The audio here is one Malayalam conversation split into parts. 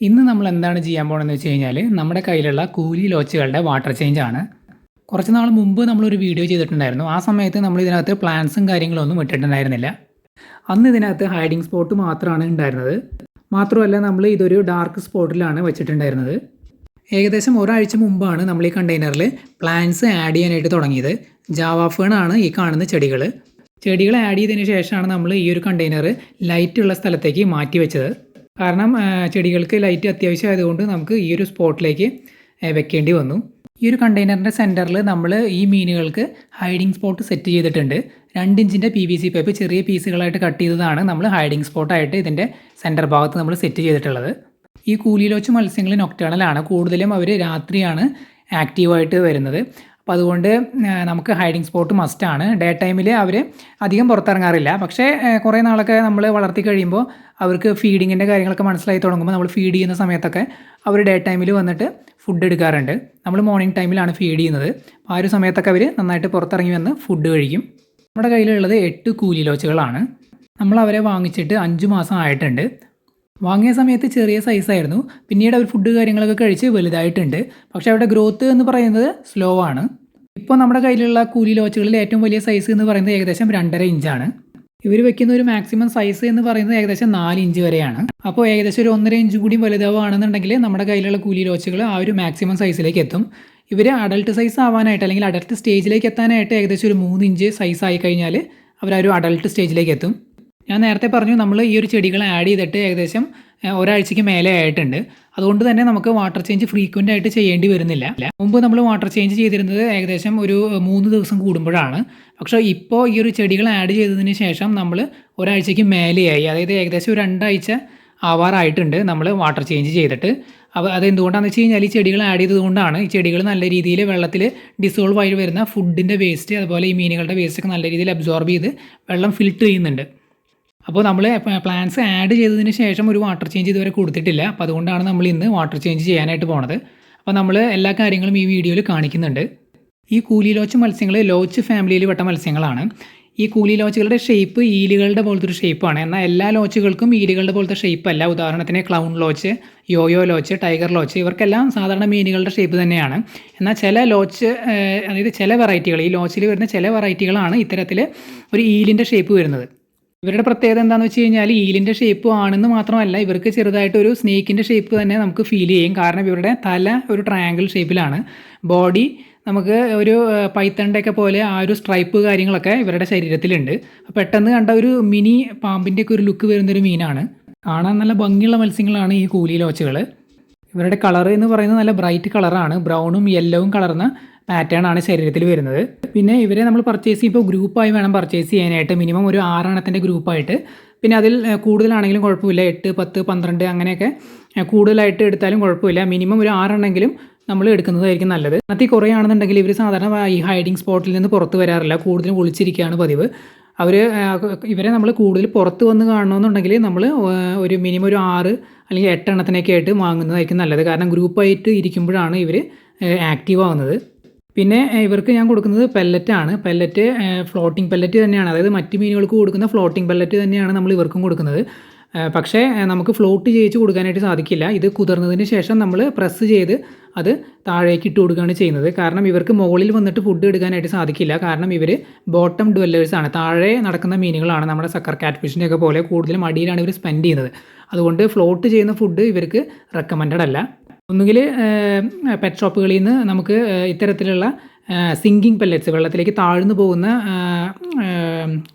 ഇന്ന് നമ്മൾ എന്താണ് ചെയ്യാൻ പോകണമെന്ന് വെച്ച് കഴിഞ്ഞാൽ നമ്മുടെ കയ്യിലുള്ള കൂലി ലോച്ചുകളുടെ വാട്ടർ ചേഞ്ച് ആണ്. കുറച്ച് നാൾ മുമ്പ് നമ്മളൊരു വീഡിയോ ചെയ്തിട്ടുണ്ടായിരുന്നു. ആ സമയത്ത് നമ്മൾ ഇതിനകത്ത് പ്ലാൻസും കാര്യങ്ങളൊന്നും ഇട്ടിട്ടുണ്ടായിരുന്നില്ല. അന്ന് ഇതിനകത്ത് ഹൈഡിങ് സ്പോട്ട് മാത്രമാണ് ഉണ്ടായിരുന്നത് മാത്രമല്ല നമ്മൾ ഇതൊരു ഡാർക്ക് സ്പോട്ടിലാണ് വെച്ചിട്ടുണ്ടായിരുന്നത്. ഏകദേശം ഒരാഴ്ച മുമ്പാണ് നമ്മൾ ഈ കണ്ടെയ്നറിൽ പ്ലാന്റ്സ് ആഡ് ചെയ്യാനായിട്ട് തുടങ്ങിയത്. ജാവാഫേൺ ആണ് ഈ കാണുന്ന ചെടികൾ ചെടികൾ ആഡ് ചെയ്തതിന് ശേഷമാണ് നമ്മൾ ഈ ഒരു കണ്ടെയ്നർ ലൈറ്റുള്ള സ്ഥലത്തേക്ക് മാറ്റി വെച്ചത്. കാരണം ചെടികൾക്ക് ലൈറ്റ് അത്യാവശ്യം ആയതുകൊണ്ട് നമുക്ക് ഈ ഒരു സ്പോട്ടിലേക്ക് വെക്കേണ്ടി വന്നു. ഈ ഒരു കണ്ടെയ്നറിന്റെ സെന്ററിൽ നമ്മൾ ഈ മീനുകൾക്ക് ഹൈഡിങ് സ്പോട്ട് സെറ്റ് ചെയ്തിട്ടുണ്ട്. രണ്ട് ഇഞ്ചിന്റെ പി വി സി പൈപ്പ് ചെറിയ പീസുകളായിട്ട് കട്ട് ചെയ്തതാണ് നമ്മൾ ഹൈഡിങ് സ്പോട്ടായിട്ട് ഇതിന്റെ സെന്റർ ഭാഗത്ത് നമ്മൾ സെറ്റ് ചെയ്തിട്ടുള്ളത്. ഈ കൂലിയിലോച്ച് മത്സ്യങ്ങൾ നൊക്ടേണലാണ് കൂടുതലും അവർ രാത്രിയാണ് ആക്റ്റീവായിട്ട് വരുന്നത്. അപ്പോൾ അതുകൊണ്ട് നമുക്ക് ഹൈഡിങ് സ്പോട്ട് മസ്റ്റാണ് ഡേ ടൈമിൽ അവർ അധികം പുറത്തിറങ്ങാറില്ല. പക്ഷേ കുറേ നാളൊക്കെ നമ്മൾ വളർത്തി കഴിയുമ്പോൾ അവർക്ക് ഫീഡിങ്ങിന്റെ കാര്യങ്ങളൊക്കെ മനസ്സിലായി തുടങ്ങുമ്പോൾ നമ്മൾ ഫീഡ് ചെയ്യുന്ന സമയത്തൊക്കെ അവർ ഡേ ടൈമിൽ വന്നിട്ട് ഫുഡ് എടുക്കാറുണ്ട്. നമ്മൾ മോർണിംഗ് ടൈമിലാണ് ഫീഡ് ചെയ്യുന്നത്. അപ്പോൾ ആ ഒരു സമയത്തൊക്കെ അവർ നന്നായിട്ട് പുറത്തിറങ്ങി വന്ന് ഫുഡ് കഴിക്കും. നമ്മുടെ കയ്യിലുള്ളത് എട്ട് കൂലി ലോച്ചുകളാണ്. നമ്മൾ അവരെ വാങ്ങിച്ചിട്ട് അഞ്ച് മാസം ആയിട്ടുണ്ട്. വാങ്ങിയ സമയത്ത് ചെറിയ സൈസായിരുന്നു പിന്നീട് അവർ ഫുഡ് കാര്യങ്ങളൊക്കെ കഴിച്ച് വലുതായിട്ടുണ്ട്. പക്ഷേ അവരുടെ ഗ്രോത്ത് എന്ന് പറയുന്നത് സ്ലോ ആണ്. ഇപ്പോൾ നമ്മുടെ കയ്യിലുള്ള കൂലി ലോച്ചുകളിൽ ഏറ്റവും വലിയ സൈസ് എന്ന് പറയുന്നത് ഏകദേശം രണ്ടര ഇഞ്ചാണ് ഇവർ വെക്കുന്ന ഒരു മാക്സിമം സൈസ് എന്ന് പറയുന്നത് ഏകദേശം നാല് ഇഞ്ച് വരെയാണ്. അപ്പോൾ ഏകദേശം ഒരു ഒന്നര ഇഞ്ച് കൂടി വലുതാവുകയാണെന്നുണ്ടെങ്കിൽ നമ്മുടെ കയ്യിലുള്ള കൂലി ലോച്ചുകൾ ആ ഒരു മാക്സിമം സൈസിലേക്ക് എത്തും. ഇവർ അഡൾട്ട് സൈസ് ആവാനായിട്ട് അല്ലെങ്കിൽ അഡൾട്ട് സ്റ്റേജിലേക്ക് എത്താനായിട്ട് ഏകദേശം ഒരു മൂന്ന് ഇഞ്ച് സൈസ് ആയി കഴിഞ്ഞാൽ അവർ ആ ഒരു അഡൾട്ട് സ്റ്റേജിലേക്ക് എത്തും. ഞാൻ നേരത്തെ പറഞ്ഞു നമ്മൾ ഈ ഒരു ചെടികൾ ആഡ് ചെയ്തിട്ട് ഏകദേശം ഒരാഴ്ചയ്ക്ക് മേലെ ആയിട്ടുണ്ട്. അതുകൊണ്ട് തന്നെ നമുക്ക് വാട്ടർ ചേഞ്ച് ഫ്രീക്വന്റ് ആയിട്ട് ചെയ്യേണ്ടി വരുന്നില്ല. മുമ്പ് നമ്മൾ വാട്ടർ ചേഞ്ച് ചെയ്തിരുന്നത് ഏകദേശം ഒരു മൂന്ന് ദിവസം കൂടുമ്പോഴാണ്. പക്ഷേ ഇപ്പോൾ ഈ ഒരു ചെടികൾ ആഡ് ചെയ്തതിന് ശേഷം നമ്മൾ ഒരാഴ്ചയ്ക്ക് മേലെയായി. അതായത് ഏകദേശം ഒരു രണ്ടാഴ്ച ആവാറായിട്ടുണ്ട് നമ്മൾ വാട്ടർ ചേഞ്ച് ചെയ്തിട്ട്. അപ്പോൾ അതെന്തുകൊണ്ടാണെന്ന് വെച്ച് കഴിഞ്ഞാൽ ഈ ചെടികൾ ആഡ് ചെയ്തതുകൊണ്ടാണ് ഈ ചെടികൾ നല്ല രീതിയിൽ വെള്ളത്തിൽ ഡിസോൾവ് ആയി വരുന്ന ഫുഡിന്റെ വേസ്റ്റ് അതുപോലെ ഈ മീനുകളുടെ വേസ്റ്റ് ഒക്കെ നല്ല രീതിയിൽ അബ്സോർബ് ചെയ്ത് വെള്ളം ഫിൽറ്റർ ചെയ്യുന്നുണ്ട്. അപ്പോൾ നമ്മൾ പ്ലാൻസ് ആഡ് ചെയ്തതിന് ശേഷം ഒരു വാട്ടർ ചേഞ്ച് ഇതുവരെ കൊടുത്തിട്ടില്ല. അപ്പോൾ അതുകൊണ്ടാണ് നമ്മൾ ഇന്ന് വാട്ടർ ചേഞ്ച് ചെയ്യാനായിട്ട് പോണത്. അപ്പോൾ നമ്മൾ എല്ലാ കാര്യങ്ങളും ഈ വീഡിയോയിൽ കാണിക്കുന്നുണ്ട്. ഈ കൂലി ലോച്ച് മത്സ്യങ്ങൾ ലോച്ച് ഫാമിലിയിൽ പെട്ട മത്സ്യങ്ങളാണ്. ഈ കൂലി ലോച്ചുകളുടെ ഷേപ്പ് ഈലുകളുടെ പോലത്തെ ഒരു ഷേപ്പാണ്. എന്നാൽ എല്ലാ ലോച്ചുകൾക്കും ഈലുകളുടെ പോലത്തെ ഷേപ്പ് അല്ല ഉദാഹരണത്തിന് clown loach yoyo loach tiger loach ഇവർക്കെല്ലാം സാധാരണ മീനുകളുടെ ഷേപ്പ് തന്നെയാണ്. എന്നാൽ ചില ലോച്ച് അതായത് ചില വെറൈറ്റികൾ ഈ ലോച്ചിൽ വരുന്ന ചില വെറൈറ്റികളാണ് ഇത്തരത്തിൽ ഒരു ഈലിന്റെ ഷേപ്പ് വരുന്നത്. ഇവരുടെ പ്രത്യേകത എന്താണെന്ന് വെച്ച് കഴിഞ്ഞാൽ ഈലിന്റെ ഷേപ്പ് ആണെന്ന് മാത്രമല്ല ഇവർക്ക് ചെറുതായിട്ട് ഒരു സ്നേക്കിന്റെ ഷേപ്പ് തന്നെ നമുക്ക് ഫീൽ ചെയ്യും. കാരണം ഇവരുടെ തല ഒരു ട്രയാങ്കിൾ ഷേപ്പിലാണ് ബോഡി നമുക്ക് ഒരു പൈത്തണ്ടൊക്കെ പോലെ ആ ഒരു സ്ട്രൈപ്പ് കാര്യങ്ങളൊക്കെ ഇവരുടെ ശരീരത്തിലുണ്ട്. പെട്ടെന്ന് കണ്ട ഒരു മിനി പാമ്പിന്റെ ഒക്കെ ഒരു ലുക്ക് വരുന്നൊരു മീനാണ്. കാണാൻ നല്ല ഭംഗിയുള്ള മത്സ്യങ്ങളാണ് ഈ കൂലി ലോച്ചുകൾ ഇവരുടെ കളർ എന്ന് പറയുന്നത് നല്ല ബ്രൈറ്റ് കളറാണ് ബ്രൗണും യെല്ലോവും കളർന്ന പാറ്റേൺ ആണ് ശരീരത്തിൽ വരുന്നത്. പിന്നെ ഇവരെ നമ്മൾ പർച്ചേസ് ചെയ്യുമ്പോൾ ഗ്രൂപ്പായി വേണം പർച്ചേസ് ചെയ്യാനായിട്ട്. മിനിമം ഒരു ആറെണ്ണത്തിന്റെ ഗ്രൂപ്പായിട്ട് പിന്നെ അതിൽ കൂടുതലാണെങ്കിലും കുഴപ്പമില്ല. എട്ട് പത്ത് പന്ത്രണ്ട് അങ്ങനെയൊക്കെ കൂടുതലായിട്ട് എടുത്താലും കുഴപ്പമില്ല. മിനിമം ഒരു ആറെണ്ണെങ്കിലും നമ്മൾ എടുക്കുന്നതായിരിക്കും നല്ലത്. അതിൽ കുറേ ആണെന്നുണ്ടെങ്കിൽ ഇവർ സാധാരണ ഈ ഹൈഡിങ് സ്പോട്ടിൽ നിന്ന് പുറത്ത് വരാറില്ല. കൂടുതലും ഒളിച്ചിരിക്കുകയാണ് പതിവ്. അവർ ഇവരെ നമ്മൾ കൂടുതൽ പുറത്ത് വന്ന് കാണണമെന്നുണ്ടെങ്കിൽ നമ്മൾ ഒരു മിനിമം ഒരു ആറ് അല്ലെങ്കിൽ എട്ട് എണ്ണത്തിനൊക്കെ ആയിട്ട് വാങ്ങുന്നതായിരിക്കും നല്ലത്. കാരണം ഗ്രൂപ്പായിട്ട് ഇരിക്കുമ്പോഴാണ് ഇവർ ആക്റ്റീവ് ആവുന്നത്. പിന്നെ ഇവർക്ക് ഞാൻ കൊടുക്കുന്നത് പെല്ലറ്റാണ് പെല്ലറ്റ് ഫ്ലോട്ടിംഗ് പെല്ലറ്റ് തന്നെയാണ്. അതായത് മറ്റ് മീനുകൾക്ക് കൊടുക്കുന്ന ഫ്ലോട്ടിംഗ് പെല്ലറ്റ് തന്നെയാണ് നമ്മൾ ഇവർക്കും കൊടുക്കുന്നത്. പക്ഷേ നമുക്ക് ഫ്ലോട്ട് ചെയ്യിച്ച് കൊടുക്കാനായിട്ട് സാധിക്കില്ല. ഇത് കുതിർന്നതിന് ശേഷം നമ്മൾ പ്രസ് ചെയ്ത് അത് താഴേക്ക് ഇട്ട് കൊടുക്കുകയാണ് ചെയ്യുന്നത്. കാരണം ഇവർക്ക് മുകളിൽ വന്നിട്ട് ഫുഡ് എടുക്കാനായിട്ട് സാധിക്കില്ല. കാരണം ഇവർ ബോട്ടം ഡ്വല്ലേഴ്സാണ് താഴെ നടക്കുന്ന മീനുകളാണ് നമ്മുടെ സക്കർ കാറ്റ് ഫിഷിന്റെയൊക്കെ പോലെ കൂടുതലും അടിയിലാണ് ഇവർ സ്പെൻഡ് ചെയ്യുന്നത്. അതുകൊണ്ട് ഫ്ലോട്ട് ചെയ്യുന്ന ഫുഡ് ഇവർക്ക് റെക്കമെൻഡഡ് അല്ല. ഒന്നുകിൽ പെറ്റ് ഷോപ്പുകളിൽ നിന്ന് നമുക്ക് ഇത്തരത്തിലുള്ള സിങ്കിങ് പെല്ലറ്റ്സ് വെള്ളത്തിലേക്ക് താഴ്ന്നു പോകുന്ന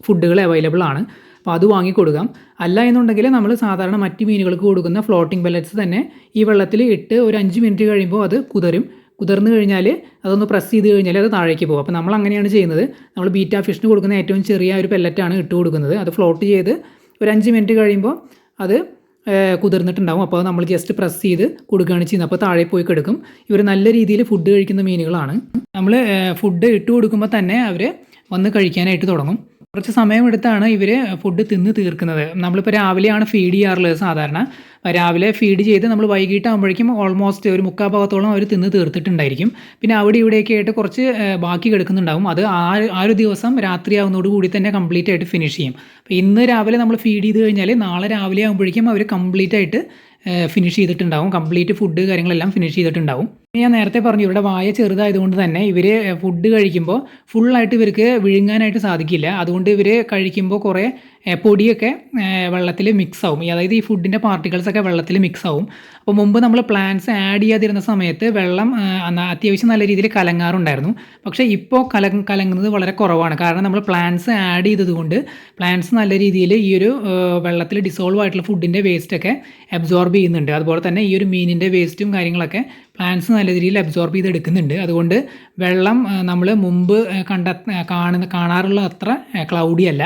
ഫുഡുകൾ അവൈലബിൾ ആണ്. അപ്പോൾ അത് വാങ്ങിക്കൊടുക്കാം. അല്ല എന്നുണ്ടെങ്കിൽ നമ്മൾ സാധാരണ മറ്റ് മീനുകൾക്ക് കൊടുക്കുന്ന ഫ്ലോട്ടിംഗ് പെല്ലറ്റ്സ് തന്നെ ഈ വെള്ളത്തിൽ ഇട്ട് ഒരു അഞ്ച് മിനിറ്റ് കഴിയുമ്പോൾ അത് കുതിരും. കുതിർന്നു കഴിഞ്ഞാൽ അതൊന്ന് പ്രസ് ചെയ്ത് കഴിഞ്ഞാൽ അത് താഴേക്ക് പോകും. അപ്പോൾ നമ്മൾ അങ്ങനെയാണ് ചെയ്യുന്നത്. നമ്മൾ ബീറ്റ ഫിഷിന് കൊടുക്കുന്ന ഏറ്റവും ചെറിയ ഒരു പെല്ലറ്റാണ് ഇട്ട് കൊടുക്കുന്നത്. അത് ഫ്ലോട്ട് ചെയ്ത് ഒരു അഞ്ച് മിനിറ്റ് കഴിയുമ്പോൾ അത് കുതിർന്നിട്ടുണ്ടാവും. അപ്പോൾ നമ്മൾ ജസ്റ്റ് പ്രസ് ചെയ്ത് കൊടുക്കുകയാണ് ചെയ്യുന്നത്. അപ്പോൾ താഴെ പോയി കിടക്കും. ഇവർ നല്ല രീതിയിൽ ഫുഡ് കഴിക്കുന്ന മീനുകളാണ്. നമ്മൾ ഫുഡ് ഇട്ട് കൊടുക്കുമ്പോൾ തന്നെ അവർ വന്ന് കഴിക്കാനായിട്ട് തുടങ്ങും. കുറച്ച് സമയമെടുത്താണ് ഇവർ ഫുഡ് തിന്ന് തീർക്കുന്നത്. നമ്മളിപ്പോൾ രാവിലെയാണ് ഫീഡ് ചെയ്യാറുള്ളത് സാധാരണ. രാവിലെ ഫീഡ് ചെയ്ത് നമ്മൾ വൈകിട്ടാകുമ്പോഴേക്കും ഓൾമോസ്റ്റ് ഒരു മുക്കാൽ ഭാഗത്തോളം അവർ തിന്ന് തീർത്തിട്ടുണ്ടായിരിക്കും. പിന്നെ അവിടെ ഇവിടെയൊക്കെ ആയിട്ട് കുറച്ച് ബാക്കി കിടക്കുന്നുണ്ടാവും. അത് ആ ആ ഒരു ദിവസം രാത്രിയാവുന്നതോട് കൂടി തന്നെ കംപ്ലീറ്റ് ആയിട്ട് ഫിനിഷ് ചെയ്യും. അപ്പോൾ ഇന്ന് രാവിലെ നമ്മൾ ഫീഡ് ചെയ്ത് കഴിഞ്ഞാൽ നാളെ രാവിലെ ആകുമ്പോഴേക്കും അവർ കംപ്ലീറ്റ് ആയിട്ട് ഫിനിഷ് ചെയ്തിട്ടുണ്ടാവും. കംപ്ലീറ്റ് ഫുഡ് കാര്യങ്ങളെല്ലാം ഫിനിഷ് ചെയ്തിട്ടുണ്ടാവും. ഞാൻ നേരത്തെ പറഞ്ഞു ഇവരുടെ വായ ചെറുതായതുകൊണ്ട് തന്നെ ഇവർ ഫുഡ് കഴിക്കുമ്പോൾ ഫുള്ളായിട്ട് ഇവർക്ക് വിഴുങ്ങാനായിട്ട് സാധിക്കില്ല. അതുകൊണ്ട് ഇവർ കഴിക്കുമ്പോൾ കുറേ പൊടിയൊക്കെ വെള്ളത്തിൽ മിക്സ് ആവും. അതായത് ഈ ഫുഡിന്റെ പാർട്ടിക്കിൾസൊക്കെ വെള്ളത്തിൽ മിക്സ് ആവും. അപ്പോൾ മുമ്പ് നമ്മൾ പ്ലാന്റ്സ് ആഡ് ചെയ്യാതിരുന്ന സമയത്ത് വെള്ളം അത്യാവശ്യം നല്ല രീതിയിൽ കലങ്ങാറുണ്ടായിരുന്നു. പക്ഷേ ഇപ്പോൾ കല കലങ്ങുന്നത് വളരെ കുറവാണ്. കാരണം നമ്മൾ പ്ലാന്റ്സ് ആഡ് ചെയ്തതുകൊണ്ട് പ്ലാന്റ്സ് നല്ല രീതിയിൽ ഈ ഒരു വെള്ളത്തിൽ ഡിസോൾവ് ആയിട്ടുള്ള ഫുഡിന്റെ വേസ്റ്റൊക്കെ അബ്സോർബ് ചെയ്യുന്നുണ്ട്. അതുപോലെ തന്നെ ഈ ഒരു മീനിന്റെ വേസ്റ്റും കാര്യങ്ങളൊക്കെ പ്ലാന്റ്സ് നല്ല രീതിയിൽ അബ്സോർബ് ചെയ്തെടുക്കുന്നുണ്ട്. അതുകൊണ്ട് വെള്ളം നമ്മൾ മുമ്പ് കണ്ട കാണുന്ന കാണാറുള്ള അത്ര ക്ലൗഡി അല്ല.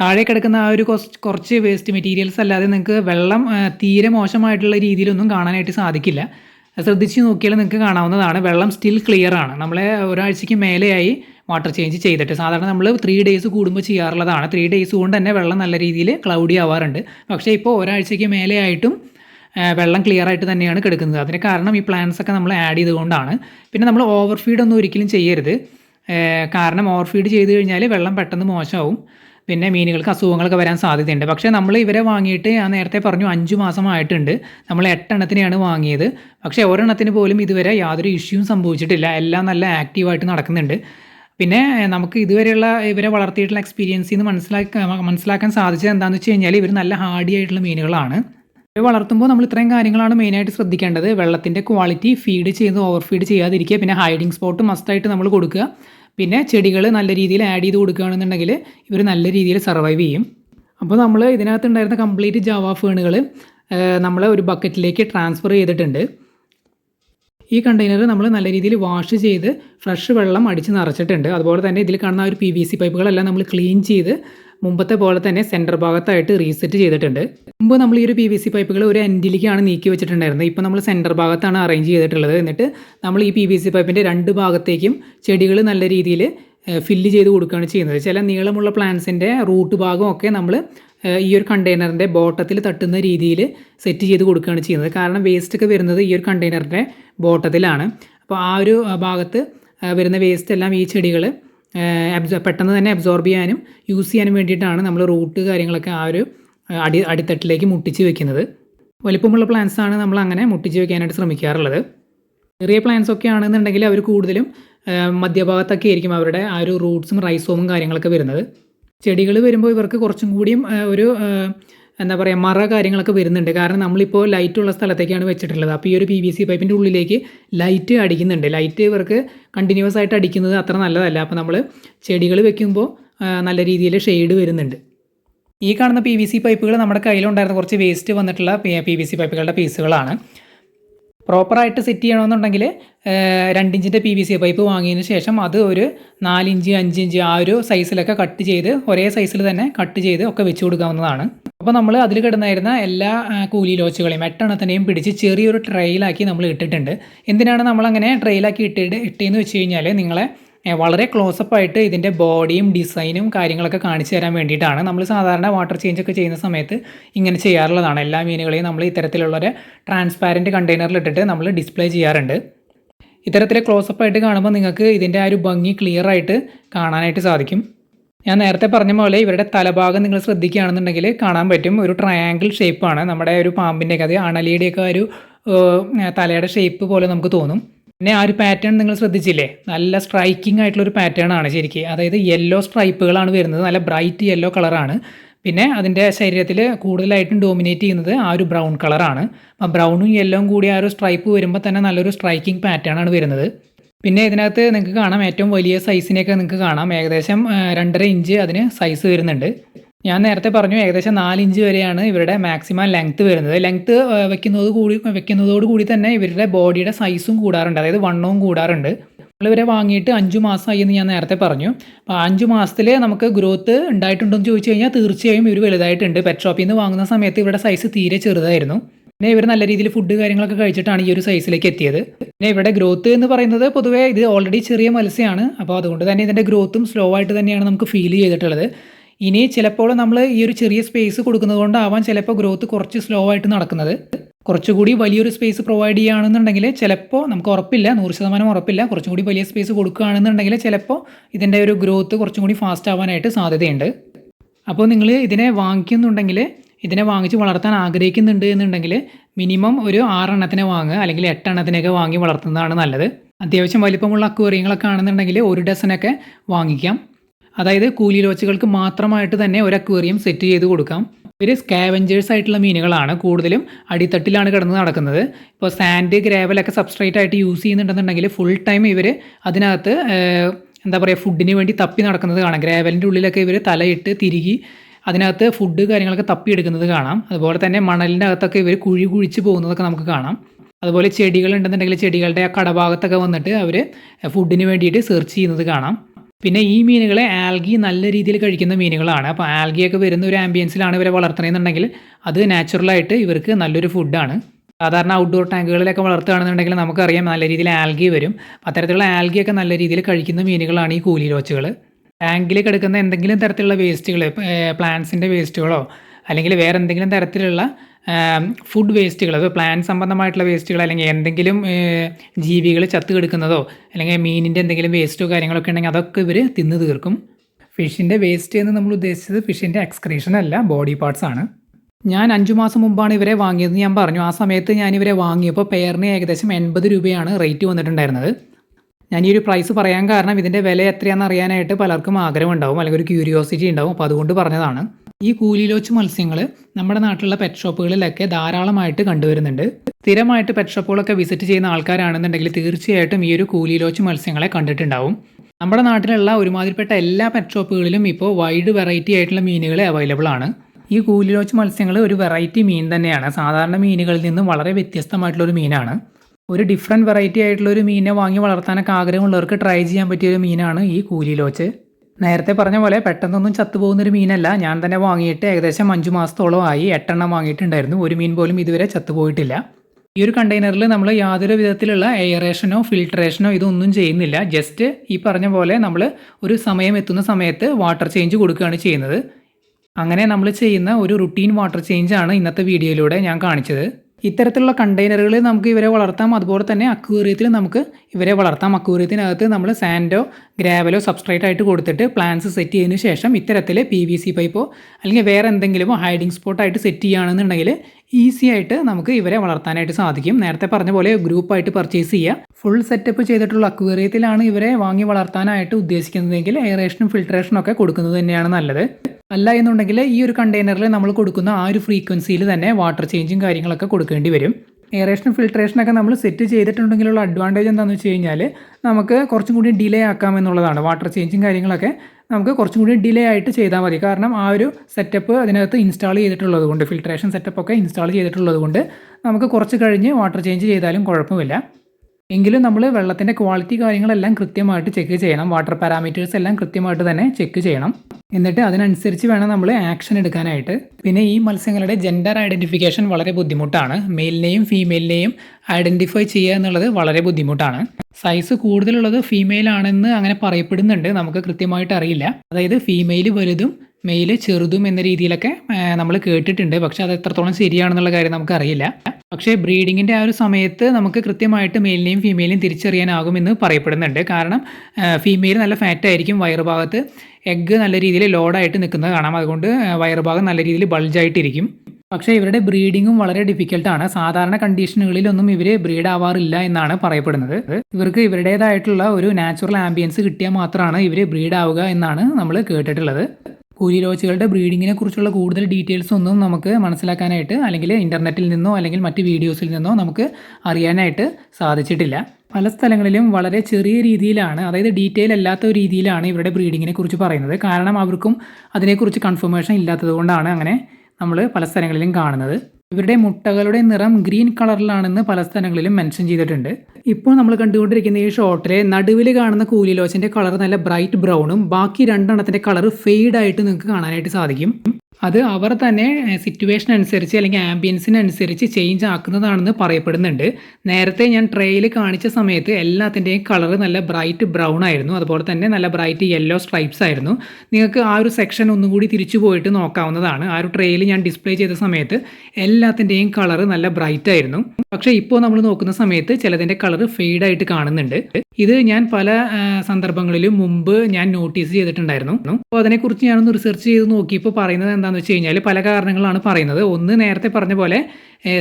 താഴെ കിടക്കുന്ന ആ ഒരു കുറച്ച് വേസ്റ്റ് മെറ്റീരിയൽസ് അല്ലാതെ നിങ്ങൾക്ക് വെള്ളം തീരെ മോശമായിട്ടുള്ള രീതിയിലൊന്നും കാണാനായിട്ട് സാധിക്കില്ല. ശ്രദ്ധിച്ച് നോക്കിയാൽ നിങ്ങൾക്ക് കാണാവുന്നതാണ്. വെള്ളം സ്റ്റിൽ ക്ലിയർ ആണ്. നമ്മളെ ഒരാഴ്ചയ്ക്ക് മേലെയായി വാട്ടർ ചേഞ്ച് ചെയ്തിട്ട്. സാധാരണ നമ്മൾ ത്രീ ഡേയ്സ് കൂടുമ്പോൾ ചെയ്യാറുള്ളതാണ്. ത്രീ ഡേയ്സ് കൊണ്ട് തന്നെ വെള്ളം നല്ല രീതിയിൽ ക്ലൗഡി ആവാറുണ്ട്. പക്ഷേ ഇപ്പോൾ ഒരാഴ്ചയ്ക്ക് മേലെയായിട്ടും വെള്ളം ക്ലിയർ ആയിട്ട് തന്നെയാണ് കിടക്കുന്നത്. അതിന് കാരണം ഈ പ്ലാന്റ്സ് ഒക്കെ നമ്മൾ ആഡ് ചെയ്തുകൊണ്ടാണ്. പിന്നെ നമ്മൾ ഓവർ ഫീഡ് ഒന്നും ഒരിക്കലും ചെയ്യരുത്. കാരണം ഓവർ ഫീഡ് ചെയ്ത് കഴിഞ്ഞാൽ വെള്ളം പെട്ടെന്ന് മോശമാവും. പിന്നെ മീനുകൾക്ക് അസുഖങ്ങളൊക്കെ വരാൻ സാധ്യതയുണ്ട്. പക്ഷേ നമ്മൾ ഇവരെ വാങ്ങിയിട്ട് ഞാൻ നേരത്തെ പറഞ്ഞു അഞ്ച് മാസമായിട്ടുണ്ട് നമ്മൾ എട്ടെണ്ണത്തിനെയാണ് വാങ്ങിയത്. പക്ഷേ ഒരെണ്ണത്തിന് പോലും ഇതുവരെ യാതൊരു ഇഷ്യൂവും സംഭവിച്ചിട്ടില്ല. എല്ലാം നല്ല ആക്റ്റീവായിട്ട് നടക്കുന്നുണ്ട്. പിന്നെ നമുക്ക് ഇതുവരെയുള്ള ഇവരെ വളർത്തിയിട്ടുള്ള എക്സ്പീരിയൻസിൽ നിന്ന് മനസ്സിലാക്കാൻ മനസ്സിലാക്കാൻ സാധിച്ചത് എന്താണെന്ന് വെച്ച് കഴിഞ്ഞാൽ ഇവർ നല്ല ഹാർഡി ആയിട്ടുള്ള മീനുകളാണ്. വളർത്തുമ്പോൾ നമ്മൾ ഇത്രയും കാര്യങ്ങളാണ് മെയിനായിട്ട് ശ്രദ്ധിക്കേണ്ടത്. വെള്ളത്തിന്റെ ക്വാളിറ്റി ഫീഡ് ചെയ്ത് ഓവർ ഫീഡ് ചെയ്യാതിരിക്കുക. പിന്നെ ഹൈഡിങ് സ്പോട്ട് മസ്റ്റായിട്ട് നമ്മൾ കൊടുക്കുക. പിന്നെ ചെടികൾ നല്ല രീതിയിൽ ആഡ് ചെയ്ത് കൊടുക്കുകയാണെന്നുണ്ടെങ്കിൽ ഇവർ നല്ല രീതിയിൽ സർവൈവ് ചെയ്യും. അപ്പോൾ നമ്മൾ ഇതിനകത്ത് ഉണ്ടായിരുന്ന കംപ്ലീറ്റ് ജാവാ ഫേണുകൾ നമ്മൾ ഒരു ബക്കറ്റിലേക്ക് ട്രാൻസ്ഫർ ചെയ്തിട്ടുണ്ട്. ഈ കണ്ടെയ്നർ നമ്മൾ നല്ല രീതിയിൽ വാഷ് ചെയ്ത് ഫ്രഷ് വെള്ളം അടിച്ച് നിറച്ചിട്ടുണ്ട്. അതുപോലെ തന്നെ ഇതിൽ കാണുന്ന ഒരു പി വി സി പൈപ്പുകളെല്ലാം നമ്മൾ ക്ലീൻ ചെയ്ത് മുമ്പത്തെ പോലെ തന്നെ സെന്റർ ഭാഗത്തായിട്ട് റീസെറ്റ് ചെയ്തിട്ടുണ്ട്. മുമ്പ് നമ്മൾ ഈ ഒരു പി വി സി പൈപ്പുകൾ ഒരു എൻഡിലേക്കാണ് നീക്കി വെച്ചിട്ടുണ്ടായിരുന്നത്. ഇപ്പോൾ നമ്മൾ സെന്റർ ഭാഗത്താണ് അറേഞ്ച് ചെയ്തിട്ടുള്ളത്. എന്നിട്ട് നമ്മൾ ഈ പി വി സി പൈപ്പിന്റെ രണ്ട് ഭാഗത്തേക്കും ചെടികൾ നല്ല രീതിയിൽ ഫില്ല് ചെയ്ത് കൊടുക്കുകയാണ് ചെയ്യുന്നത്. ചില നീളമുള്ള പ്ലാന്റ്സിന്റെ റൂട്ട് ഭാഗമൊക്കെ നമ്മൾ ഈ ഒരു കണ്ടെയ്നറിന്റെ ബോട്ടത്തിൽ തട്ടുന്ന രീതിയിൽ സെറ്റ് ചെയ്ത് കൊടുക്കുകയാണ് ചെയ്യുന്നത്. കാരണം വേസ്റ്റ് ഒക്കെ വരുന്നത് ഈ ഒരു കണ്ടെയ്നറിന്റെ ബോട്ടത്തിലാണ് അപ്പോൾ ആ ഒരു ഭാഗത്ത് വരുന്ന വേസ്റ്റ് എല്ലാം ഈ ചെടികൾ പെട്ടെന്ന് തന്നെ അബ്സോർബ് ചെയ്യാനും യൂസ് ചെയ്യാനും വേണ്ടിയിട്ടാണ് നമ്മൾ റൂട്ട് കാര്യങ്ങളൊക്കെ ആ ഒരു അടി അടിത്തട്ടിലേക്ക് മുട്ടിച്ച് വെക്കുന്നത്. വലിപ്പമുള്ള ആണ് നമ്മൾ അങ്ങനെ മുട്ടിച്ച് വെക്കാനായിട്ട് ശ്രമിക്കാറുള്ളത്. ചെറിയ പ്ലാന്റ്സ് ഒക്കെ ആണെന്നുണ്ടെങ്കിൽ അവർ കൂടുതലും മധ്യഭാഗത്തൊക്കെ ആയിരിക്കും അവരുടെ ആ ഒരു റൂട്ട്സും റൈസോമും കാര്യങ്ങളൊക്കെ വരുന്നത്. ചെടികൾ വരുമ്പോൾ ഇവർക്ക് കുറച്ചും കൂടിയും ഒരു എന്താ പറയുക മറ കാര്യങ്ങളൊക്കെ വരുന്നുണ്ട്. കാരണം നമ്മളിപ്പോൾ ലൈറ്റ് ഉള്ള സ്ഥലത്തേക്കാണ് വെച്ചിട്ടുള്ളത്. അപ്പോൾ ഈ ഒരു പി വി സി പൈപ്പിന്റെ ഉള്ളിലേക്ക് ലൈറ്റ് അടിക്കുന്നുണ്ട്. ലൈറ്റ് ഇവർക്ക് കണ്ടിന്യൂസ് ആയിട്ട് അടിക്കുന്നത് അത്ര നല്ലതല്ല. അപ്പോൾ നമ്മൾ ചെടികൾ വെക്കുമ്പോൾ നല്ല രീതിയിൽ ഷെയ്ഡ് വരുന്നുണ്ട്. ഈ കാണുന്ന പി വി സി പൈപ്പുകൾ നമ്മുടെ കയ്യിലുണ്ടായിരുന്ന കുറച്ച് വേസ്റ്റ് വന്നിട്ടുള്ള പി വി സി പൈപ്പുകളുടെ പീസുകളാണ് പ്രോപ്പറായിട്ട് സെറ്റ് ചെയ്യണമെന്നുണ്ടെങ്കിൽ രണ്ടിഞ്ചിന്റെ പി വി സി പൈപ്പ് വാങ്ങിയതിന് ശേഷം അത് ഒരു നാലിഞ്ച് അഞ്ചിഞ്ച് ആ ഒരു സൈസിലൊക്കെ കട്ട് ചെയ്ത് ഒരേ സൈസിൽ തന്നെ കട്ട് ചെയ്ത് ഒക്കെ വെച്ച് കൊടുക്കാവുന്നതാണ്. അപ്പോൾ നമ്മൾ അതിൽ കിടന്നായിരുന്ന എല്ലാ കൂലി ലോച്ചുകളെയും എട്ടെണ്ണത്തിനെയും പിടിച്ച് ചെറിയൊരു ട്രെയിലാക്കി നമ്മൾ ഇട്ടിട്ടുണ്ട്. എന്തിനാണ് നമ്മളങ്ങനെ ട്രെയിലാക്കി ഇട്ടിട്ട് ഇട്ടേന്ന് വെച്ച് കഴിഞ്ഞാൽ നിങ്ങളെ വളരെ ക്ലോസപ്പ് ആയിട്ട് ഇതിന്റെ ബോഡിയും ഡിസൈനും കാര്യങ്ങളൊക്കെ കാണിച്ചു തരാൻ വേണ്ടിയിട്ടാണ്. നമ്മൾ സാധാരണ വാട്ടർ ചേഞ്ച് ഒക്കെ ചെയ്യുന്ന സമയത്ത് ഇങ്ങനെ ചെയ്യാറുള്ളതാണ്. എല്ലാ മീനുകളെയും നമ്മൾ ഇത്തരത്തിലുള്ളൊരു ട്രാൻസ്പാരന്റ് കണ്ടെയ്നറിൽ ഇട്ടിട്ട് നമ്മൾ ഡിസ്പ്ലേ ചെയ്യാറുണ്ട്. ഇത്തരത്തിൽ ക്ലോസപ്പ് ആയിട്ട് കാണുമ്പോൾ നിങ്ങൾക്ക് ഇതിന്റെ ആ ഒരു ഭംഗി ക്ലിയർ ആയിട്ട് കാണാനായിട്ട് സാധിക്കും. ഞാൻ നേരത്തെ പറഞ്ഞ പോലെ ഇവരുടെ തലഭാഗം നിങ്ങൾ ശ്രദ്ധിക്കുകയാണെന്നുണ്ടെങ്കിൽ കാണാൻ പറ്റും. ഒരു ട്രയാങ്കിൾ ഷേപ്പാണ് നമ്മുടെ ഒരു പാമ്പിന്റെയൊക്കെ അത് അണലിയുടെയൊക്കെ ഒരു തലയുടെ ഷേപ്പ് പോലെ നമുക്ക് തോന്നും. പിന്നെ ആ ഒരു പാറ്റേൺ നിങ്ങൾ ശ്രദ്ധിച്ചില്ലേ? നല്ല സ്ട്രൈക്കിംഗ് ആയിട്ടുള്ള ഒരു പാറ്റേൺ ആണ് ശരിക്കും. അതായത് യെല്ലോ സ്ട്രൈപ്പുകളാണ് വരുന്നത്. നല്ല ബ്രൈറ്റ് യെല്ലോ കളറാണ് പിന്നെ അതിന്റെ ശരീരത്തിൽ കൂടുതലായിട്ടും ഡോമിനേറ്റ് ചെയ്യുന്നത് ആ ഒരു ബ്രൗൺ കളറാണ് അപ്പം ബ്രൗണും യെല്ലോയും കൂടി ആ ഒരു സ്ട്രൈപ്പ് വരുമ്പോൾ തന്നെ നല്ലൊരു സ്ട്രൈക്കിംഗ് പാറ്റേൺ ആണ് വരുന്നത്. പിന്നെ ഇതിനകത്ത് നിങ്ങൾക്ക് കാണാം ഏറ്റവും വലിയ സൈസിനെയൊക്കെ നിങ്ങൾക്ക് കാണാം. ഏകദേശം രണ്ടര ഇഞ്ച് അതിന് സൈസ് വരുന്നുണ്ട്. ഞാൻ നേരത്തെ പറഞ്ഞു ഏകദേശം നാല് ഇഞ്ച് വരെയാണ് ഇവരുടെ മാക്സിമം ലെങ്ത്ത് വരുന്നത്. ലെങ്ത്ത് വെക്കുന്നത് കൂടി വെക്കുന്നതോട് കൂടി തന്നെ ഇവരുടെ ബോഡിയുടെ സൈസും കൂടാറുണ്ട്. അതായത് വണ്ണവും കൂടാറുണ്ട്. നമ്മളിവരെ വാങ്ങിയിട്ട് അഞ്ച് മാസമായി എന്ന് ഞാൻ നേരത്തെ പറഞ്ഞു. അപ്പോൾ അഞ്ച് മാസത്തിൽ നമുക്ക് ഗ്രോത്ത് ഉണ്ടായിട്ടുണ്ടോ എന്ന് ചോദിച്ചു കഴിഞ്ഞാൽ തീർച്ചയായും ഇവർ വലുതായിട്ടുണ്ട്. പെറ്റ് ഷോപ്പിൽ നിന്ന് വാങ്ങുന്ന സമയത്ത് ഇവരുടെ സൈസ് തീരെ ചെറുതായിരുന്നു. പിന്നെ ഇവർ നല്ല രീതിയിൽ ഫുഡ് കാര്യങ്ങളൊക്കെ കഴിച്ചിട്ടാണ് ഈ ഒരു സൈസിലേക്ക് എത്തിയത്. പിന്നെ ഇവിടെ ഗ്രോത്ത് എന്ന് പറയുന്നത് പൊതുവേ ഇത് ഓൾറെഡി ചെറിയ മത്സ്യമാണ്. അപ്പോൾ അതുകൊണ്ട് തന്നെ ഇതിന്റെ ഗ്രോത്തും സ്ലോ ആയിട്ട് തന്നെയാണ് നമുക്ക് ഫീൽ ചെയ്തിട്ടുള്ളത്. ഇനി ചിലപ്പോൾ നമ്മൾ ഈ ഒരു ചെറിയ സ്പേസ് കൊടുക്കുന്നത് കൊണ്ടാവാം ചിലപ്പോൾ ഗ്രോത്ത് കുറച്ച് സ്ലോ ആയിട്ട് നടക്കുന്നത്. കുറച്ചുകൂടി വലിയൊരു സ്പേസ് പ്രൊവൈഡ് ചെയ്യുകയാണെന്നുണ്ടെങ്കിൽ ചിലപ്പോൾ നമുക്ക് ഉറപ്പില്ല നൂറ് ശതമാനം ഉറപ്പില്ല. കുറച്ചും കൂടി വലിയ സ്പേസ് കൊടുക്കുകയാണെന്നുണ്ടെങ്കിൽ ചിലപ്പോൾ ഇതിന്റെ ഒരു ഗ്രോത്ത് കുറച്ചും കൂടി ഫാസ്റ്റ് ആവാനായിട്ട് സാധ്യതയുണ്ട്. അപ്പോൾ നിങ്ങൾ ഇതിനെ വാങ്ങിക്കുന്നുണ്ടെങ്കിൽ ഇതിനെ വാങ്ങിച്ച് വളർത്താൻ ആഗ്രഹിക്കുന്നുണ്ട് എന്നുണ്ടെങ്കിൽ മിനിമം ഒരു ആറെണ്ണത്തിനെ വാങ്ങുക അല്ലെങ്കിൽ എട്ടെണ്ണത്തിനെയൊക്കെ വാങ്ങി വളർത്തുന്നതാണ് നല്ലത്. അത്യാവശ്യം വലിപ്പമുള്ള അക്വേറിയങ്ങളൊക്കെ ആണെന്നുണ്ടെങ്കിൽ ഒരു ഡസനൊക്കെ വാങ്ങിക്കാം. അതായത് കൂലി ലോച്ചുകൾക്ക് മാത്രമായിട്ട് തന്നെ ഒരു അക്വേറിയം സെറ്റ് ചെയ്ത് കൊടുക്കാം. ഇവർ സ്കാവഞ്ചേഴ്സ് ആയിട്ടുള്ള മീനുകളാണ്. കൂടുതലും അടിത്തട്ടിലാണ് കിടന്ന് നടക്കുന്നത്. ഇപ്പോൾ സാൻഡ് ഗ്രാവലൊക്കെ സബ്സ്ട്രേറ്റ് ആയിട്ട് യൂസ് ചെയ്യുന്നുണ്ടെന്നുണ്ടെങ്കിൽ ഫുൾ ടൈം ഇവർ അതിനകത്ത് എന്താ പറയുക ഫുഡിന് വേണ്ടി തപ്പി നടക്കുന്നത് കാണാം. ഗ്രാവലിന്റെ ഉള്ളിലൊക്കെ ഇവർ തലയിട്ട് തിരികി അതിനകത്ത് ഫുഡ് കാര്യങ്ങളൊക്കെ തപ്പിയെടുക്കുന്നത് കാണാം. അതുപോലെ തന്നെ മണലിന്റെ അകത്തൊക്കെ ഇവർ കുഴി കുഴിച്ച് പോകുന്നതൊക്കെ നമുക്ക് കാണാം. അതുപോലെ ചെടികൾ ഉണ്ടെന്നുണ്ടെങ്കിൽ ചെടികളുടെ ആ കടഭാഗത്തൊക്കെ വന്നിട്ട് അവർ ഫുഡിന് വേണ്ടിയിട്ട് സെർച്ച് ചെയ്യുന്നത് കാണാം. പിന്നെ ഈ മീനുകളെ ആൽഗി നല്ല രീതിയിൽ കഴിക്കുന്ന മീനുകളാണ്. അപ്പോൾ ആൽഗിയൊക്കെ വരുന്ന ഒരു ആംബിയൻസിലാണ് ഇവരെ വളർത്തണമെന്നുണ്ടെങ്കിൽ അത് നാച്ചുറലായിട്ട് ഇവർക്ക് നല്ലൊരു ഫുഡാണ് സാധാരണ ഔട്ട്ഡോർ ടാങ്കുകളിലൊക്കെ വളർത്തുകയാണെന്നുണ്ടെങ്കിൽ നമുക്കറിയാം നല്ല രീതിയിൽ ആൽഗി വരും. അത്തരത്തിലുള്ള ആൽഗിയൊക്കെ നല്ല രീതിയിൽ കഴിക്കുന്ന മീനുകളാണ് ഈ കൂലി ലോച്ചുകൾ ടാങ്കിൽ കിടക്കുന്ന എന്തെങ്കിലും തരത്തിലുള്ള വേസ്റ്റുകൾ പ്ലാന്റ്സിന്റെ വേസ്റ്റുകളോ അല്ലെങ്കിൽ വേറെ എന്തെങ്കിലും തരത്തിലുള്ള ഫുഡ് വേസ്റ്റുകൾ അത് പ്ലാന്റ് സംബന്ധമായിട്ടുള്ള വേസ്റ്റുകൾ അല്ലെങ്കിൽ എന്തെങ്കിലും ജീവികൾ ചത്ത് കിടക്കുന്നതോ അല്ലെങ്കിൽ മീനിന്റെ എന്തെങ്കിലും വേസ്റ്റോ കാര്യങ്ങളൊക്കെ ഉണ്ടെങ്കിൽ അതൊക്കെ ഇവർ തിന്ന് തീർക്കും. ഫിഷിന്റെ വേസ്റ്റ് എന്ന് നമ്മൾ ഉദ്ദേശിച്ചത് ഫിഷിന്റെ എക്സ്ക്രീഷൻ അല്ല ബോഡി പാർട്സ് ആണ്. ഞാൻ അഞ്ചു മാസം മുമ്പാണ് ഇവരെ വാങ്ങിയതെന്ന് ഞാൻ പറഞ്ഞു. ആ സമയത്ത് ഞാൻ ഇവരെ വാങ്ങിയപ്പോൾ പെയറിന് ഏകദേശം എൺപത് രൂപയാണ് റേറ്റ് വന്നിട്ടുണ്ടായിരുന്നത്. ഞാൻ ഈ ഒരു പ്രൈസ് പറയാൻ കാരണം ഇതിന്റെ വില എത്രയാണെന്ന് അറിയാനായിട്ട് പലർക്കും ആഗ്രഹം ഉണ്ടാവും അല്ലെങ്കിൽ ഒരു ക്യൂരിയോസിറ്റി ഉണ്ടാവും. അപ്പോൾ അതുകൊണ്ട് പറഞ്ഞതാണ്. ഈ കൂലിലോച്ച് മത്സ്യങ്ങൾ നമ്മുടെ നാട്ടിലുള്ള പെറ്റ് ഷോപ്പുകളിലൊക്കെ ധാരാളമായിട്ട് കണ്ടുവരുന്നുണ്ട്. സ്ഥിരമായിട്ട് പെറ്റ് ഷോപ്പുകളൊക്കെ വിസിറ്റ് ചെയ്യുന്ന ആൾക്കാരാണെന്നുണ്ടെങ്കിൽ തീർച്ചയായിട്ടും ഈ ഒരു കൂലിലോച്ച് മത്സ്യങ്ങളെ കണ്ടിട്ടുണ്ടാവും. നമ്മുടെ നാട്ടിലുള്ള ഒരുമാതിരിപ്പെട്ട എല്ലാ പെറ്റ് ഷോപ്പുകളിലും ഇപ്പോൾ വൈഡ് വെറൈറ്റി ആയിട്ടുള്ള മീനുകൾ അവൈലബിൾ ആണ്. ഈ കൂലിലോച്ച് മത്സ്യങ്ങൾ ഒരു വെറൈറ്റി മീൻ തന്നെയാണ്. സാധാരണ മീനുകളിൽ നിന്നും വളരെ വ്യത്യസ്തമായിട്ടുള്ള ഒരു മീനാണ്. ഒരു ഡിഫറെന്റ് വെറൈറ്റി ആയിട്ടുള്ള ഒരു മീനിനെ വാങ്ങി വളർത്താനൊക്കെ ആഗ്രഹമുള്ളവർക്ക് ട്രൈ ചെയ്യാൻ പറ്റിയ ഒരു മീനാണ് ഈ കൂലിലോച്ച് നേരത്തെ പറഞ്ഞ പോലെ പെട്ടെന്നൊന്നും ചത്തുപോകുന്നൊരു മീനല്ല. ഞാൻ തന്നെ വാങ്ങിയിട്ട് ഏകദേശം അഞ്ച് മാസത്തോളമായി എട്ടെണ്ണം വാങ്ങിയിട്ടുണ്ടായിരുന്നു. ഒരു മീൻ പോലും ഇതുവരെ ചത്തുപോയിട്ടില്ല. ഈ ഒരു കണ്ടെയ്നറിൽ നമ്മൾ യാതൊരു വിധത്തിലുള്ള എയറേഷനോ ഫിൽട്രേഷനോ ഇതൊന്നും ചെയ്യുന്നില്ല. ജസ്റ്റ് ഈ പറഞ്ഞ പോലെ നമ്മൾ ഒരു സമയം എത്തുന്ന സമയത്ത് വാട്ടർ ചേഞ്ച് കൊടുക്കുകയാണ് ചെയ്യുന്നത്. അങ്ങനെ നമ്മൾ ചെയ്യുന്ന ഒരു റുട്ടീൻ വാട്ടർ ചേഞ്ച് ആണ് ഇന്നത്തെ വീഡിയോയിലൂടെ ഞാൻ കാണിച്ചത്. ഇത്തരത്തിലുള്ള കണ്ടെയ്നറുകളിൽ നമുക്ക് ഇവരെ വളർത്താം. അതുപോലെ തന്നെ അക്വേറിയത്തിൽ നമുക്ക് ഇവരെ വളർത്താം. അക്വേറിയത്തിനകത്ത് നമ്മൾ സാൻഡോ ഗ്രാവലോ സബ്സ്ട്രേറ്റ് ആയിട്ട് കൊടുത്തിട്ട് പ്ലാന്റ്സ് സെറ്റ് ചെയ്തതിന് ശേഷം ഇത്തരത്തിൽ പി വി സി പൈപ്പോ അല്ലെങ്കിൽ വേറെ എന്തെങ്കിലും ഹൈഡിങ് സ്പോട്ടായിട്ട് സെറ്റ് ചെയ്യുകയാണെന്നുണ്ടെങ്കിൽ ഈസി ആയിട്ട് നമുക്ക് ഇവരെ വളർത്താനായിട്ട് സാധിക്കും. നേരത്തെ പറഞ്ഞ പോലെ ഗ്രൂപ്പായിട്ട് പർച്ചേസ് ചെയ്യുക. ഫുൾ സെറ്റപ്പ് ചെയ്തിട്ടുള്ള അക്വേറിയത്തിലാണ് ഇവരെ വാങ്ങി വളർത്താനായിട്ട് ഉദ്ദേശിക്കുന്നതെങ്കിൽ എയറേഷനും ഫിൽട്രേഷനും ഒക്കെ കൊടുക്കുന്നത് തന്നെയാണ് നല്ലത്. അല്ല എന്നുണ്ടെങ്കിൽ ഈ ഒരു കണ്ടെയ്നറിൽ നമ്മൾ കൊടുക്കുന്ന ആ ഒരു ഫ്രീക്വൻസിയിൽ തന്നെ വാട്ടർ ചേഞ്ചും കാര്യങ്ങളൊക്കെ കൊടുക്കേണ്ടി വരും. എയറേഷനും ഫിൽട്രേഷനൊക്കെ നമ്മൾ സെറ്റ് ചെയ്തിട്ടുണ്ടെങ്കിലുള്ള അഡ്വാന്റേജ് എന്താണെന്ന് വെച്ച് കഴിഞ്ഞാൽ നമുക്ക് കുറച്ചും കൂടി ഡിലേ ആക്കാം എന്നുള്ളതാണ്. വാട്ടർ ചേഞ്ചും കാര്യങ്ങളൊക്കെ നമുക്ക് കുറച്ചും കൂടി ഡിലേ ആയിട്ട് ചെയ്താൽ മതി. കാരണം ആ ഒരു സെറ്റപ്പ് അതിനകത്ത് ഇൻസ്റ്റാൾ ചെയ്തിട്ടുള്ളത് കൊണ്ട് ഫിൽട്രേഷൻ സെറ്റപ്പ് ഒക്കെ ഇൻസ്റ്റാൾ ചെയ്തിട്ടുള്ളത് കൊണ്ട് നമുക്ക് കുറച്ച് കഴിഞ്ഞ് വാട്ടർ ചേഞ്ച് ചെയ്താലും കുഴപ്പമില്ല. എങ്കിലും നമ്മൾ വെള്ളത്തിന്റെ ക്വാളിറ്റി കാര്യങ്ങളെല്ലാം കൃത്യമായിട്ട് ചെക്ക് ചെയ്യണം. വാട്ടർ പാരാമീറ്റേഴ്സ് എല്ലാം കൃത്യമായിട്ട് തന്നെ ചെക്ക് ചെയ്യണം. എന്നിട്ട് അതിനനുസരിച്ച് വേണം നമ്മൾ ആക്ഷൻ എടുക്കാനായിട്ട്. പിന്നെ ഈ മത്സ്യങ്ങളുടെ ജെൻഡർ ഐഡന്റിഫിക്കേഷൻ വളരെ ബുദ്ധിമുട്ടാണ്. മെയിലിനെയും ഫീമെയിലിനെയും ഐഡന്റിഫൈ ചെയ്യുക എന്നുള്ളത് വളരെ ബുദ്ധിമുട്ടാണ്. സൈസ് കൂടുതലുള്ളത് ഫീമെയിൽ ആണെന്ന് അങ്ങനെ പറയപ്പെടുന്നുണ്ട്. നമുക്ക് കൃത്യമായിട്ട് അറിയില്ല. അതായത് ഫീമെയിൽ വലുതും മെയിൽ ചെറുതും എന്ന രീതിയിലൊക്കെ നമ്മൾ കേട്ടിട്ടുണ്ട്. പക്ഷെ അത് എത്രത്തോളം ശരിയാണെന്നുള്ള കാര്യം നമുക്കറിയില്ല. പക്ഷേ ബ്രീഡിങ്ങിന്റെ ആ ഒരു സമയത്ത് നമുക്ക് കൃത്യമായിട്ട് മെയിലിനെയും ഫീമെയിലിനെയും തിരിച്ചറിയാനാകുമെന്ന് പറയപ്പെടുന്നുണ്ട്. കാരണം ഫീമെയിൽ നല്ല ഫാറ്റ് ആയിരിക്കും വയറുഭാഗത്ത് എഗ്ഗ് നല്ല രീതിയിൽ ലോഡായിട്ട് നിൽക്കുന്നത് കാണാം. അതുകൊണ്ട് വയറുഭാഗം നല്ല രീതിയിൽ ബൾജായിട്ടിരിക്കും പക്ഷേ ഇവരുടെ ബ്രീഡിങ്ങും വളരെ ഡിഫിക്കൽട്ടാണ് സാധാരണ കണ്ടീഷനുകളിലൊന്നും ഇവർ ബ്രീഡ് ആവാറില്ല എന്നാണ് പറയപ്പെടുന്നത്. ഇവർക്ക് ഇവരുടേതായിട്ടുള്ള ഒരു നാച്ചുറൽ ആംബിയൻസ് കിട്ടിയാൽ മാത്രമാണ് ഇവർ ബ്രീഡ് ആവുക എന്നാണ് നമ്മൾ കേട്ടിട്ടുള്ളത്. കൂലിരോച്ചുകളുടെ ബ്രീഡിങ്ങിനെ കുറിച്ചുള്ള കൂടുതൽ ഡീറ്റെയിൽസ് ഒന്നും നമുക്ക് മനസ്സിലാക്കാനായിട്ട് അല്ലെങ്കിൽ ഇന്റർനെറ്റിൽ നിന്നോ അല്ലെങ്കിൽ മറ്റ് വീഡിയോസിൽ നിന്നോ നമുക്ക് അറിയാനായിട്ട് സാധിച്ചിട്ടില്ല. പല സ്ഥലങ്ങളിലും വളരെ ചെറിയ രീതിയിലാണ് അതായത് ഡീറ്റെയിൽ അല്ലാത്ത രീതിയിലാണ് ഇവരുടെ ബ്രീഡിങ്ങിനെ കുറിച്ച് പറയുന്നത്. കാരണം അവർക്കും അതിനെക്കുറിച്ച് കൺഫർമേഷൻ ഇല്ലാത്തത് കൊണ്ടാണ് അങ്ങനെ നമ്മൾ പല സ്ഥലങ്ങളിലും കാണുന്നത്. ഇവരുടെ മുട്ടകളുടെ നിറം ഗ്രീൻ കളറിലാണെന്ന് പല സ്ഥലങ്ങളിലും മെൻഷൻ ചെയ്തിട്ടുണ്ട്. ഇപ്പോൾ നമ്മൾ കണ്ടുകൊണ്ടിരിക്കുന്ന ഈ ഷോട്ടിലെ നടുവിൽ കാണുന്ന കൂലിലോച്ചിന്റെ കളർ നല്ല ബ്രൈറ്റ് ബ്രൗണും ബാക്കി രണ്ടെണ്ണത്തിന്റെ കളർ ഫെയ്ഡ് ആയിട്ട് നിങ്ങൾക്ക് കാണാനായിട്ട് സാധിക്കും. അത് അവർ തന്നെ സിറ്റുവേഷൻ അനുസരിച്ച് അല്ലെങ്കിൽ ആംബിയൻസിനനുസരിച്ച് ചേഞ്ച് ആക്കുന്നതാണെന്ന് പറയപ്പെടുന്നുണ്ട്. നേരത്തെ ഞാൻ ട്രെയിൽ കാണിച്ച സമയത്ത് എല്ലാത്തിന്റെയും കളർ നല്ല ബ്രൈറ്റ് ബ്രൗൺ ആയിരുന്നു. അതുപോലെ തന്നെ നല്ല ബ്രൈറ്റ് യെല്ലോ സ്ട്രൈപ്സ് ആയിരുന്നു. നിങ്ങൾക്ക് ആ ഒരു സെക്ഷൻ ഒന്നും കൂടി തിരിച്ചു പോയിട്ട് നോക്കാവുന്നതാണ്. ആ ഒരു ട്രെയിൽ ഞാൻ ഡിസ്പ്ലേ ചെയ്ത സമയത്ത് എല്ലാത്തിന്റെയും കളർ നല്ല ബ്രൈറ്റ് ആയിരുന്നു. പക്ഷേ ഇപ്പോൾ നമ്മൾ നോക്കുന്ന സമയത്ത് ചിലതിന്റെ കളർ ഫെയ്ഡായിട്ട് കാണുന്നുണ്ട്. ഇത് ഞാൻ പല സന്ദർഭങ്ങളിലും മുമ്പ് ഞാൻ നോട്ടീസ് ചെയ്തിട്ടുണ്ടായിരുന്നു. അപ്പോൾ അതിനെക്കുറിച്ച് ഞാനൊന്ന് റിസർച്ച് ചെയ്ത് നോക്കിയപ്പോൾ പറയുന്നത് എന്താണെന്ന് വെച്ച് കഴിഞ്ഞാൽ പല കാരണങ്ങളാണ് പറയുന്നത്. ഒന്ന് നേരത്തെ പറഞ്ഞ പോലെ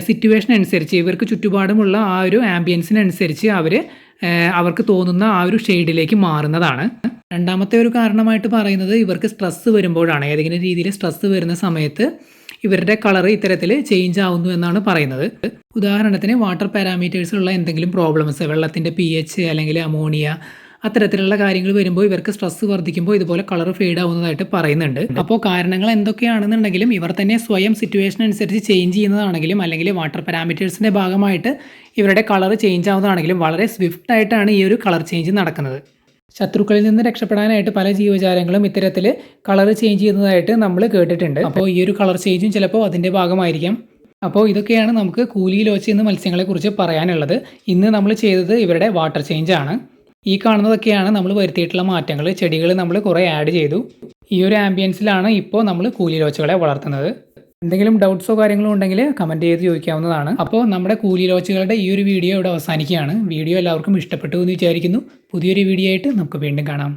സിറ്റുവേഷൻ അനുസരിച്ച് ഇവർക്ക് ചുറ്റുപാടുമുള്ള ആ ഒരു ആംബിയൻസിനനുസരിച്ച് അവർ അവർക്ക് തോന്നുന്ന ആ ഒരു ഷെയ്ഡിലേക്ക് മാറുന്നതാണ്. രണ്ടാമത്തെ ഒരു കാരണമായിട്ട് പറയുന്നത് ഇവർക്ക് സ്ട്രെസ്സ് വരുമ്പോഴാണ്. ഏതെങ്കിലും രീതിയിൽ സ്ട്രെസ്സ് വരുന്ന സമയത്ത് ഇവരുടെ കളർ ഇത്തരത്തിൽ ചേഞ്ച് ആവുന്നു എന്നാണ് പറയുന്നത്. ഉദാഹരണത്തിന് വാട്ടർ പാരാമീറ്റേഴ്സിലുള്ള എന്തെങ്കിലും പ്രോബ്ലംസ് വെള്ളത്തിന്റെ പി എച്ച് അല്ലെങ്കിൽ അമോണിയ അത്തരത്തിലുള്ള കാര്യങ്ങൾ വരുമ്പോൾ ഇവർക്ക് സ്ട്രെസ് വർദ്ധിക്കുമ്പോൾ ഇതുപോലെ കളർ ഫെയ്ഡ് ആവുന്നതായിട്ട് പറയുന്നുണ്ട്. അപ്പോൾ കാരണങ്ങൾ എന്തൊക്കെയാണെന്നുണ്ടെങ്കിലും ഇവർ തന്നെ സ്വയം സിറ്റുവേഷൻ അനുസരിച്ച് ചേഞ്ച് ചെയ്യുന്നതാണെങ്കിലും അല്ലെങ്കിൽ വാട്ടർ പാരാമീറ്റേഴ്സിന്റെ ഭാഗമായിട്ട് ഇവരുടെ കളർ ചേഞ്ച് ആവുന്നതാണെങ്കിലും വളരെ സ്വിഫ്റ്റ് ആയിട്ടാണ് ഈ ഒരു കളർ ചേഞ്ച് നടക്കുന്നത്. ശത്രുക്കളിൽ നിന്ന് രക്ഷപ്പെടാനായിട്ട് പല ജീവജാലങ്ങളും ഇത്തരത്തിൽ കളർ ചേഞ്ച് ചെയ്യുന്നതായിട്ട് നമ്മൾ കേട്ടിട്ടുണ്ട്. അപ്പോൾ ഈ ഒരു കളർ ചേഞ്ചും ചിലപ്പോൾ അതിന്റെ ഭാഗമായിരിക്കാം. അപ്പോൾ ഇതൊക്കെയാണ് നമുക്ക് കൂലി ലോച്ച എന്ന മത്സ്യങ്ങളെക്കുറിച്ച് പറയാനുള്ളത്. ഇന്ന് നമ്മൾ ചെയ്തത് ഇവരുടെ വാട്ടർ ചേഞ്ച് ആണ്. ഈ കാണുന്നതൊക്കെയാണ് നമ്മൾ വരുത്തിയിട്ടുള്ള മാറ്റങ്ങൾ ചെടികൾ നമ്മൾ കുറേ ആഡ് ചെയ്തു. ഈ ഒരു ആംബിയൻസിലാണ് ഇപ്പോൾ നമ്മൾ കൂലി ലോച്ചുകളെ വളർത്തുന്നത്. എന്തെങ്കിലും ഡൗട്ട്സോ കാര്യങ്ങളോ ഉണ്ടെങ്കിൽ കമന്റ് ചെയ്ത് ചോദിക്കാവുന്നതാണ്. അപ്പോൾ നമ്മുടെ കൂലി ലോച്ചുകളുടെ ഈ ഒരു വീഡിയോ ഇവിടെ അവസാനിക്കുകയാണ്. വീഡിയോ എല്ലാവർക്കും ഇഷ്ടപ്പെട്ടു എന്ന് വിചാരിക്കുന്നു. പുതിയൊരു വീഡിയോ ആയിട്ട് നമുക്ക് വീണ്ടും കാണാം.